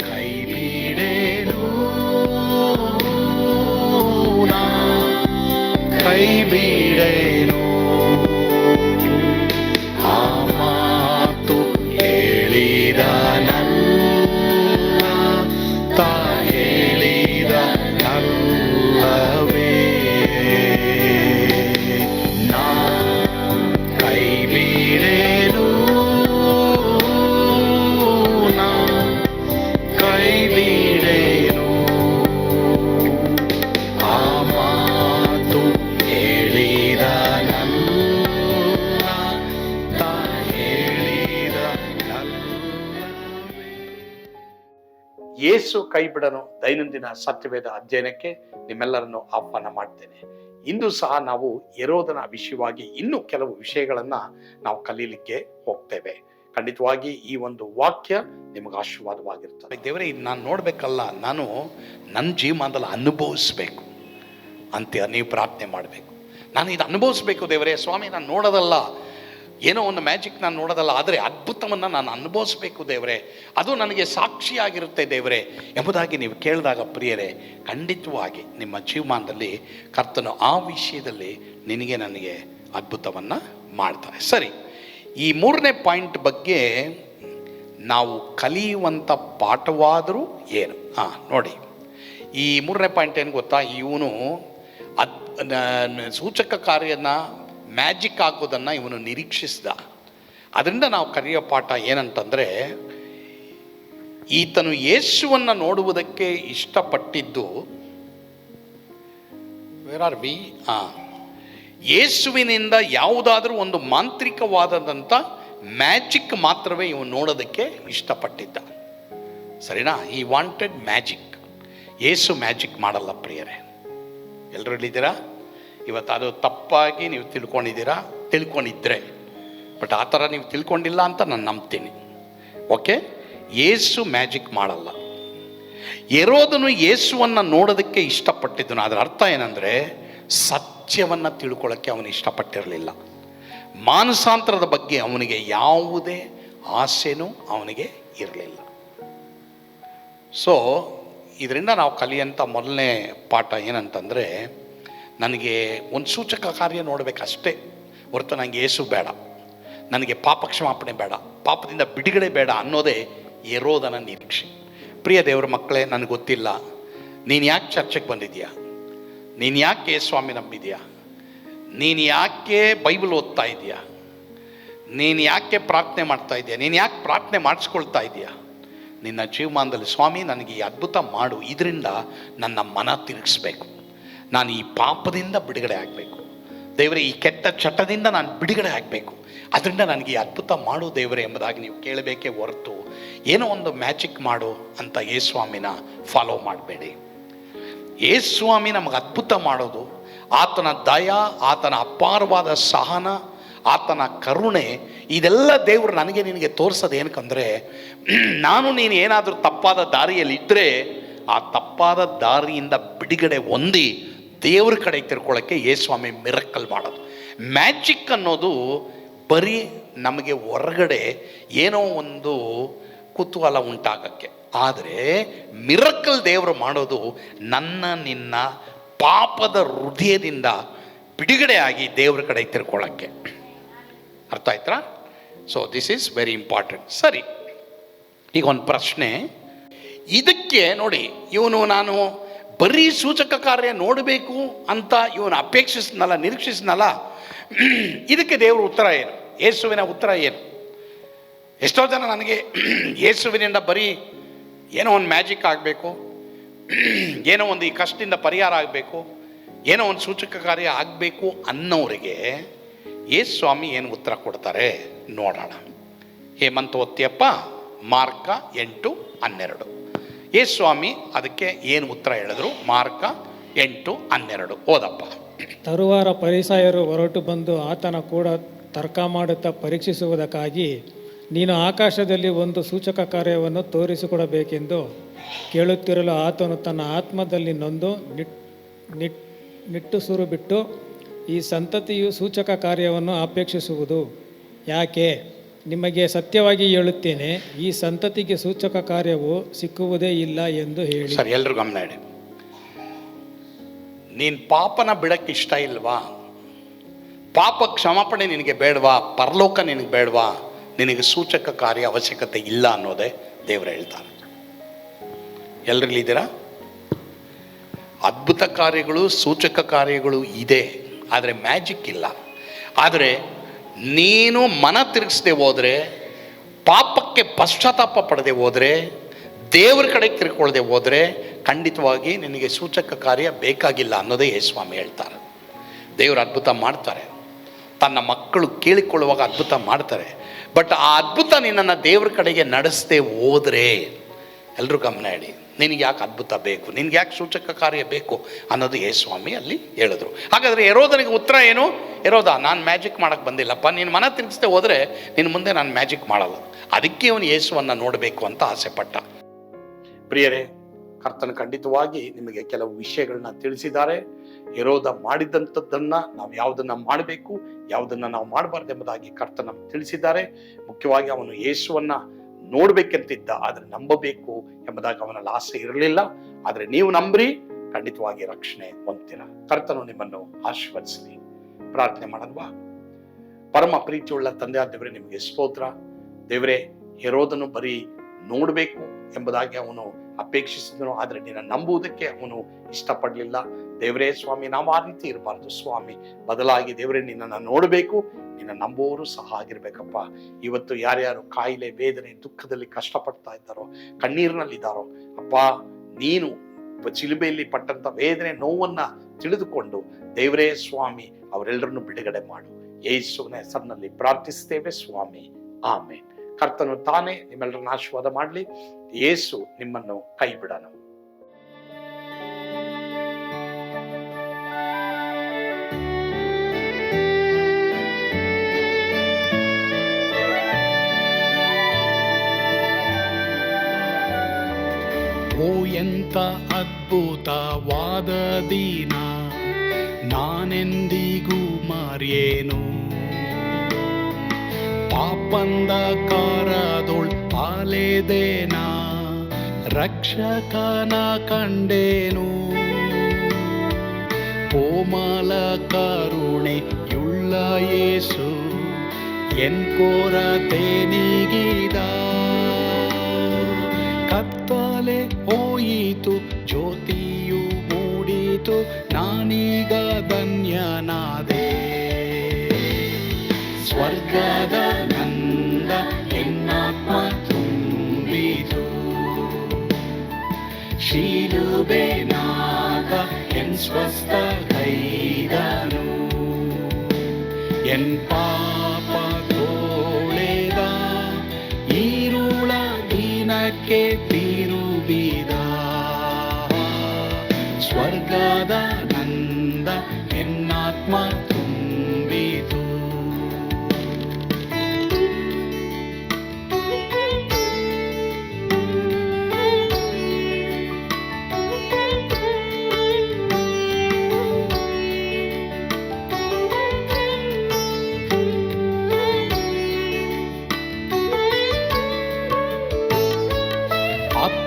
ಕೈ ಬಿಡೇನು ಯೇಸು ಕೈ ಬಿಡನು ದೈನಂದಿನ ಸತ್ಯವೇದ ಅಧ್ಯಯನಕ್ಕೆ ನಿಮ್ಮೆಲ್ಲರನ್ನು ಆಹ್ವಾನ ಮಾಡ್ತೇನೆ. ಇಂದು ಸಹ ನಾವು ಎರೋದನ ವಿಷಯವಾಗಿ ಇನ್ನೂ ಕೆಲವು ವಿಷಯಗಳನ್ನು ನಾವು ಕಲೀಲಿಕ್ಕೆ ಹೋಗ್ತೇವೆ. ಖಂಡಿತವಾಗಿ ಈ ಒಂದು ವಾಕ್ಯ ನಿಮಗೆ ಆಶೀರ್ವಾದವಾಗಿರ್ತದೆ ದೇವರೇ, ಇದು ನಾನು ನೋಡಬೇಕಲ್ಲ, ನಾನು ನನ್ನ ಜೀವನದಲ್ಲಿ ಅನುಭವಿಸ್ಬೇಕು ಅಂತ ನೀವು ಪ್ರಾರ್ಥನೆ ಮಾಡಬೇಕು. ನಾನು ಇದು ಅನುಭವಿಸ್ಬೇಕು ದೇವರೇ, ಸ್ವಾಮಿ, ನಾನು ನೋಡೋದಲ್ಲ. ಏನೋ ಒಂದು ಮ್ಯಾಜಿಕ್ ನಾನು ನೋಡೋದಲ್ಲ, ಆದರೆ ಅದ್ಭುತವನ್ನು ನಾನು ಅನುಭವಿಸ್ಬೇಕು ದೇವರೇ. ಅದು ನನಗೆ ಸಾಕ್ಷಿಯಾಗಿರುತ್ತೆ ದೇವರೇ. ಎಂಬುದಾಗಿ ನೀವು ಕೇಳಿದಾಗ ಪ್ರಿಯರೇ, ಖಂಡಿತವಾಗಿ ನಿಮ್ಮ ಜೀವಮಾನದಲ್ಲಿ ಕರ್ತನು ಆ ವಿಷಯದಲ್ಲಿ ನಿನಗೆ ನನಗೆ ಅದ್ಭುತವನ್ನು ಮಾಡ್ತಾರೆ ಸರಿ, ಈ ಮೂರನೇ ಪಾಯಿಂಟ್ ಬಗ್ಗೆ ನಾವು ಕಲಿಯುವಂಥ ಪಾಠವಾದರೂ ಏನು? ಹಾಂ, ನೋಡಿ. ಈ ಮೂರನೇ ಪಾಯಿಂಟ್ ಏನು ಗೊತ್ತಾ? ಇವನು ಅದ್ ಸೂಚಕ ಕಾರ್ಯನ ಮ್ಯಾಜಿಕ್ ಆಗೋದನ್ನು ಇವನು ನಿರೀಕ್ಷಿಸಿದ. ಅದರಿಂದ ನಾವು ಕಲಿಯೋ ಪಾಠ ಏನಂತಂದರೆ, ಈತನು ಯೇಸುವನ್ನು ನೋಡುವುದಕ್ಕೆ ಇಷ್ಟಪಟ್ಟಿದ್ದು ವೇರ್ ಆರ್ ವಿ ಹಾಂ ಯೇಸುವಿನಿಂದ ಯಾವುದಾದ್ರೂ ಒಂದು ಮಾಂತ್ರಿಕವಾದದಂಥ ಮ್ಯಾಜಿಕ್ ಮಾತ್ರವೇ ಇವನು ನೋಡೋದಕ್ಕೆ ಇಷ್ಟಪಟ್ಟಿದ್ದ. ಸರಿನಾ? ಈ ವಾಂಟೆಡ್ ಮ್ಯಾಜಿಕ್ ಯೇಸು ಮ್ಯಾಜಿಕ್ ಮಾಡಲ್ಲ, ಪ್ರಿಯರೇ. ಎಲ್ಲರೂ ಹೇಳಿದ್ದೀರಾ? ಇವತ್ತು ಅದು ತಪ್ಪಾಗಿ ನೀವು ತಿಳ್ಕೊಂಡಿದ್ದೀರಾ? ತಿಳ್ಕೊಂಡಿದ್ರೆ. ಬಟ್ ಆ ಥರ ನೀವು ತಿಳ್ಕೊಂಡಿಲ್ಲ ಅಂತ ನಾನು ನಂಬ್ತೀನಿ. ಓಕೆ? ಏಸು ಮ್ಯಾಜಿಕ್ ಮಾಡಲ್ಲ. ಎರೋದನು ಯೇಸುವನ್ನು ನೋಡೋದಕ್ಕೆ ಇಷ್ಟಪಟ್ಟಿದ್ದನು. ಅದರ ಅರ್ಥ ಏನಂದರೆ, ಸತ್ಯವನ್ನು ತಿಳ್ಕೊಳ್ಳೋಕ್ಕೆ ಅವನು ಇಷ್ಟಪಟ್ಟಿರಲಿಲ್ಲ. ಮಾನಸಾಂತರದ ಬಗ್ಗೆ ಅವನಿಗೆ ಯಾವುದೇ ಆಸೆನೂ ಅವನಿಗೆ ಇರಲಿಲ್ಲ. ಸೊ ಇದರಿಂದ ನಾವು ಕಲಿಯಂಥ ಮೊದಲನೇ ಪಾಠ ಏನಂತಂದರೆ ನನಗೆ ಒಂದು ಸೂಚಕ ಕಾರ್ಯ ನೋಡಬೇಕಷ್ಟೇ ಹೊರತು ನನಗೆ ಏಸು ಬೇಡ. ನನಗೆ ಪಾಪ ಕ್ಷಮಾಪಣೆ ಬೇಡ. ಪಾಪದಿಂದ ಬಿಡುಗಡೆ ಬೇಡ ಅನ್ನೋದೇ ಏರೋದನ ನಿರೀಕ್ಷೆ. ಪ್ರಿಯ ದೇವರ ಮಕ್ಕಳೇ, ನನಗೆ ಗೊತ್ತಿಲ್ಲ. ನೀನು ಯಾಕೆ ಚರ್ಚೆಗೆ ಬಂದಿದ್ಯಾ? ನೀನು ಯಾಕೆ ಸ್ವಾಮಿ ನಂಬಿದ್ಯಾ? ನೀನು ಯಾಕೆ ಬೈಬಲ್ ಓದ್ತಾ ಇದೆಯಾ? ನೀನು ಯಾಕೆ ಪ್ರಾರ್ಥನೆ ಮಾಡ್ತಾ ಇದೆಯಾ? ನೀನು ಯಾಕೆ ಪ್ರಾರ್ಥನೆ ಮಾಡಿಸ್ಕೊಳ್ತಾ ಇದೆಯಾ? ನಿನ್ನ ಜೀವಮಾನದಲ್ಲಿ ಸ್ವಾಮಿ, ನನಗೆ ಈ ಅದ್ಭುತ ಮಾಡು. ಇದರಿಂದ ನನ್ನ ಮನ ತಿರುಗಿಸ್ಬೇಕು. ನಾನು ಈ ಪಾಪದಿಂದ ಬಿಡುಗಡೆ ಆಗಬೇಕು. ದೇವರೇ, ಈ ಕೆಟ್ಟ ಚಟದಿಂದ ನಾನು ಬಿಡುಗಡೆ ಆಗಬೇಕು. ಅದರಿಂದ ನನಗೆ ಅದ್ಭುತ ಮಾಡು ದೇವರೇ ಎಂಬುದಾಗಿ ನೀವು ಕೇಳಬೇಕೇ ಹೊರತು ಏನೋ ಒಂದು ಮ್ಯಾಜಿಕ್ ಮಾಡು ಅಂತ ಯೇಸ್ವಾಮಿನ ಫಾಲೋ ಮಾಡಬೇಡಿ. ಯೇಸ್ವಾಮಿ ನಮಗೆ ಅದ್ಭುತ ಮಾಡೋದು ಆತನ ದಯ, ಆತನ ಅಪಾರವಾದ ಸಹನ, ಆತನ ಕರುಣೆ, ಇದೆಲ್ಲ ದೇವರು ನನಗೆ ನಿನಗೆ ತೋರಿಸೋದು ಏನಕ್ಕಂದರೆ, ನಾನು ನೀನು ಏನಾದರೂ ತಪ್ಪಾದ ದಾರಿಯಲ್ಲಿ ಇದ್ದರೆ ಆ ತಪ್ಪಾದ ದಾರಿಯಿಂದ ಬಿಡುಗಡೆ ಹೊಂದಿ ದೇವ್ರ ಕಡೆ ತಿರ್ಕೊಳ್ಳೋಕ್ಕೆ ಯೇಸ್ವಾಮಿ ಮಿರಕ್ಕಲ್ ಮಾಡೋದು. ಮ್ಯಾಜಿಕ್ ಅನ್ನೋದು ಬರೀ ನಮಗೆ ಹೊರಗಡೆ ಏನೋ ಒಂದು ಕುತೂಹಲ ಉಂಟಾಗಕ್ಕೆ. ಆದರೆ ಮಿರಕಲ್ ದೇವರು ಮಾಡೋದು ನನ್ನ ನಿನ್ನ ಪಾಪದ ಹೃದಯದಿಂದ ಬಿಡುಗಡೆ ಆಗಿ ದೇವ್ರ ಕಡೆ ತಿರ್ಕೊಳ್ಳೋಕ್ಕೆ. ಅರ್ಥ ಆಯ್ತಾ? So this is very important ಸರಿ. ಈಗ ಒಂದು ಪ್ರಶ್ನೆ. ಇದಕ್ಕೆ ನೋಡಿ, ಇವನು, ನಾನು ಬರೀ ಸೂಚಕ ಕಾರ್ಯ ನೋಡಬೇಕು ಅಂತ ಇವನು ಅಪೇಕ್ಷಿಸ್ನಲ್ಲ ನಿರೀಕ್ಷಿಸ್ನಲ್ಲ ಇದಕ್ಕೆ ದೇವರ ಉತ್ತರ ಏನು? ಯೇಸುವಿನ ಉತ್ತರ ಏನು? ಎಷ್ಟೋ ಜನ ನನಗೆ ಯೇಸುವಿನಿಂದ ಬರೀ ಏನೋ ಒಂದು ಮ್ಯಾಜಿಕ್ ಆಗಬೇಕು, ಏನೋ ಒಂದು ಈ ಕಷ್ಟದಿಂದ ಪರಿಹಾರ ಆಗಬೇಕು, ಏನೋ ಒಂದು ಸೂಚಕ ಕಾರ್ಯ ಆಗಬೇಕು ಅನ್ನೋರಿಗೆ ಯೇಸು ಸ್ವಾಮಿ ಏನು ಉತ್ತರ ಕೊಡ್ತಾರೆ? ನೋಡೋಣ. ಹೇಮಂತ ಒತ್ತಿಯಪ್ಪ ಮಾರ್ಕ ಎಂಟು ಹನ್ನೆರಡು. ಯೇಸು ಸ್ವಾಮಿ ಅದಕ್ಕೆ ಏನು ಉತ್ತರ ಹೇಳಿದ್ರು? ಮಾರ್ಕ ಎಂಟು ಹನ್ನೆರಡು. ಓದಪ್ಪ. ತರುವಾರ ಪರಿಸಾಯರು ಹೊರಟು ಬಂದು ಆತನ ಕೂಡ ತರ್ಕ ಮಾಡುತ್ತಾ ಪರೀಕ್ಷಿಸುವುದಕ್ಕಾಗಿ ನೀನು ಆಕಾಶದಲ್ಲಿ ಒಂದು ಸೂಚಕ ಕಾರ್ಯವನ್ನು ತೋರಿಸಿಕೊಡಬೇಕೆಂದು ಕೇಳುತ್ತಿರಲು ಆತನು ತನ್ನ ಆತ್ಮದಲ್ಲಿ ನೊಂದು ನಿಟ್ ನಿಟ್ ನಿಟ್ಟುಸುರು ಬಿಟ್ಟು ಈ ಸಂತತಿಯು ಸೂಚಕ ಕಾರ್ಯವನ್ನು ಅಪೇಕ್ಷಿಸುವುದು. ಯಾಕೆ? ನಿಮಗೆ ಸತ್ಯವಾಗಿ ಹೇಳುತ್ತೇನೆ, ಈ ಸಂತತಿಗೆ ಸೂಚಕ ಕಾರ್ಯವು ಸಿಕ್ಕುವುದೇ ಇಲ್ಲ ಎಂದು ಹೇಳಿ. ಸರ್ ಎಲ್ಲರೂ ಗಮನ ಇಡಿ. ನೀನು ಪಾಪನ ಬಿಡಕ್ಕೆ ಇಷ್ಟ ಇಲ್ವಾ? ಪಾಪ ಕ್ಷಮಾಪಣೆ ನಿನಗೆ ಬೇಡವಾ? ಪರಲೋಕ ನಿನಗೆ ಬೇಡವಾ? ನಿನಗೆ ಸೂಚಕ ಕಾರ್ಯ ಅವಶ್ಯಕತೆ ಇಲ್ಲ ಅನ್ನೋದೇ ದೇವರು ಹೇಳ್ತಾರೆ. ಎಲ್ಲರಲ್ಲಿದ್ದೀರಾ ಅದ್ಭುತ ಕಾರ್ಯಗಳು, ಸೂಚಕ ಕಾರ್ಯಗಳು ಇದೆ, ಆದರೆ ಮ್ಯಾಜಿಕ್ ಇಲ್ಲ. ಆದರೆ ನೀನು ಮನ ತಿರುಗಿಸದೆ ಹೋದರೆ, ಪಾಪಕ್ಕೆ ಪಶ್ಚಾತ್ತಾಪ ಪಡೆದೇ ಹೋದರೆ, ದೇವರ ಕಡೆ ತಿರ್ಕೊಳ್ಳದೆ ಹೋದರೆ ಖಂಡಿತವಾಗಿ ನಿನಗೆ ಸೂಚಕ ಕಾರ್ಯ ಬೇಕಾಗಿಲ್ಲ ಅನ್ನೋದೇ ಯೇಸ್ವಾಮಿ ಹೇಳ್ತಾರೆ. ದೇವರು ಅದ್ಭುತ ಮಾಡ್ತಾರೆ. ತನ್ನ ಮಕ್ಕಳು ಕೇಳಿಕೊಳ್ಳುವಾಗ ಅದ್ಭುತ ಮಾಡ್ತಾರೆ. ಬಟ್ ಆ ಅದ್ಭುತ ನಿನ್ನನ್ನು ದೇವ್ರ ಕಡೆಗೆ ನಡೆಸದೆ ಹೋದರೆ ಎಲ್ಲರೂ ಗಮನ ಇಡಿ. ನಿನಗೆ ಯಾಕೆ ಅದ್ಭುತ ಬೇಕು? ನಿನಗೆ ಯಾಕೆ ಸೂಚಕ ಕಾರ್ಯ ಬೇಕು? ಅನ್ನೋದು ಯೇ ಸ್ವಾಮಿ ಅಲ್ಲಿ ಹೇಳಿದ್ರು. ಹಾಗಾದರೆ ಎರೋದನಿಗೆ ಉತ್ತರ ಏನು? ಇರೋದ ನಾನು ಮ್ಯಾಜಿಕ್ ಮಾಡೋಕ್ಕೆ ಬಂದಿಲ್ಲಪ್ಪ, ನೀನು ಮನ ತಿರುಗಿಸ್ದೆ ಹೋದರೆ ನಿನ್ನ ಮುಂದೆ ನಾನು ಮ್ಯಾಜಿಕ್ ಮಾಡಲ್ಲ. ಅದಕ್ಕೆ ಅವನು ಯೇಸುವನ್ನು ನೋಡಬೇಕು ಅಂತ ಆಸೆಪಟ್ಟ ಪ್ರಿಯರೇ, ಕರ್ತನ ಖಂಡಿತವಾಗಿ ನಿಮಗೆ ಕೆಲವು ವಿಷಯಗಳನ್ನ ತಿಳಿಸಿದ್ದಾರೆ. ಯರೋದ ಮಾಡಿದಂಥದ್ದನ್ನು ನಾವು ಯಾವುದನ್ನು ಮಾಡಬೇಕು, ಯಾವುದನ್ನು ನಾವು ಮಾಡಬಾರ್ದು ಎಂಬುದಾಗಿ ಕರ್ತನ ತಿಳಿಸಿದ್ದಾರೆ. ಮುಖ್ಯವಾಗಿ ಅವನು ಯೇಸುವನ್ನ ನೋಡ್ಬೇಕಂತಿದ್ದ, ಆದ್ರೆ ನಂಬಬೇಕು ಎಂಬುದಾಗಿ ಅವನಲ್ಲಿ ಆಸೆ ಇರಲಿಲ್ಲ. ಆದ್ರೆ ನೀವು ನಂಬ್ರಿ, ಖಂಡಿತವಾಗಿ ರಕ್ಷಣೆ ಹೊಂದ್ತೀರ. ಕರ್ತನು ನಿಮ್ಮನ್ನು ಆಶೀರ್ವದಿಸಲಿ. ಪ್ರಾರ್ಥನೆ ಮಾಡಲ್ವಾ? ಪರಮ ಪ್ರೀತಿಯುಳ್ಳ ತಂದೆ ದೇವರೇ, ನಿಮಗೆ ಸ್ತೋತ್ರ. ದೇವರೇ ಹೆರೋದನ್ನು ಬರೀ ನೋಡಬೇಕು ಎಂಬುದಾಗಿ ಅವನು ಅಪೇಕ್ಷಿಸಿದನು. ಆದರೆ ನಿನ್ನ ನಂಬುವುದಕ್ಕೆ ಅವನು ಇಷ್ಟಪಡಲಿಲ್ಲ. ದೇವರೇ ಸ್ವಾಮಿ, ನಾವು ಆ ರೀತಿ ಇರಬಾರ್ದು. ಸ್ವಾಮಿ, ಬದಲಾಗಿ ದೇವರೇ ನಿನ್ನನ್ನು ನೋಡಬೇಕು. ನಿನ್ನ ನಂಬುವವರು ಸಹ ಆಗಿರ್ಬೇಕಪ್ಪ. ಇವತ್ತು ಯಾರ್ಯಾರು ಕಾಯಿಲೆ ವೇದನೆ ದುಃಖದಲ್ಲಿ ಕಷ್ಟಪಡ್ತಾ ಇದ್ದಾರೋ, ಕಣ್ಣೀರಿನಲ್ಲಿದ್ದಾರೋ, ಅಪ್ಪ, ನೀನು ಚಿಲುಬೆಯಲ್ಲಿ ಪಟ್ಟಂತ ವೇದನೆ ನೋವನ್ನ ತಿಳಿದುಕೊಂಡು ದೇವರೇ ಸ್ವಾಮಿ, ಅವರೆಲ್ಲರನ್ನು ಬಿಡುಗಡೆ ಮಾಡು. ಯೇಸುವಿನ ಹೆಸರಿನಲ್ಲಿ ಪ್ರಾರ್ಥಿಸ್ತೇವೆ ಸ್ವಾಮಿ. ಆಮೇನ್. ಕರ್ತನು ತಾನೇ ನಿಮ್ಮೆಲ್ಲರನ್ನ ಆಶೀರ್ವಾದ ಮಾಡಲಿ. ಯೇಸು ನಿಮ್ಮನ್ನು ಕೈ ಬಿಡನು ಓ ಎಂತ ಅದ್ಭುತವಾದ ದಿನ, ನಾನೆಂದಿಗೂ ಮರೆಯೇನು? ಪಾಪಂದ ಕಾರದೊಳ್ ಪಾಲೆದೇನ? ರಕ್ಷಕನ ಕಂಡೇನು? ಕೋಮಲ ಕರುಣೆಯುಳ್ಳ ಯೇಸು ಎನ್ ಕೊರತೆ ನೀಗಿದ ಕತ್ತಲೆ ಹೋಯಿತು, ಜ್ಯೋತಿಯು ಮೂಡಿತು, ನಾನೀಗ ಧನ್ಯನಾದೆ. ಸ್ವರ್ಗದ ನಂದ ಎನ್ನಾತ್ಮ ತುಂಬಿತು ಶಿಲುಬೆನಾಗ ಎನ್ ಸ್ವಸ್ಥ ಕೈದನು ಎನ್ ಪಾಪ ತೋಳೆದ ಈರುಳ ದಿನಕ್ಕೆ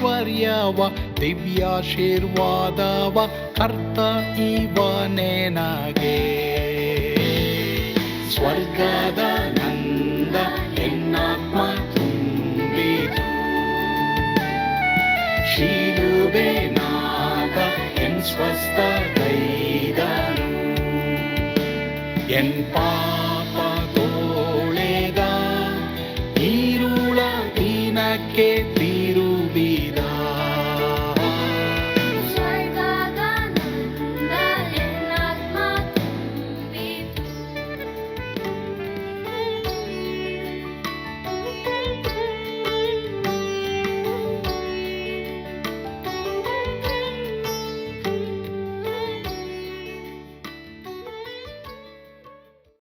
ಐಶ್ವರ್ಯವ ದಿವ್ಯಾಶೀರ್ವಾದವ ಕರ್ತ ಇವನೇ ನಗೆ ಸ್ವರ್ಗದ ನಂದ ಎನ್ನಾತ್ಮ ತುಂಬಿತು ಶೀಲುವೆ ನಾಗ ಎನ್ ಸ್ವಸ್ಥ ಗೈದನು ಎನ್ ಪಾ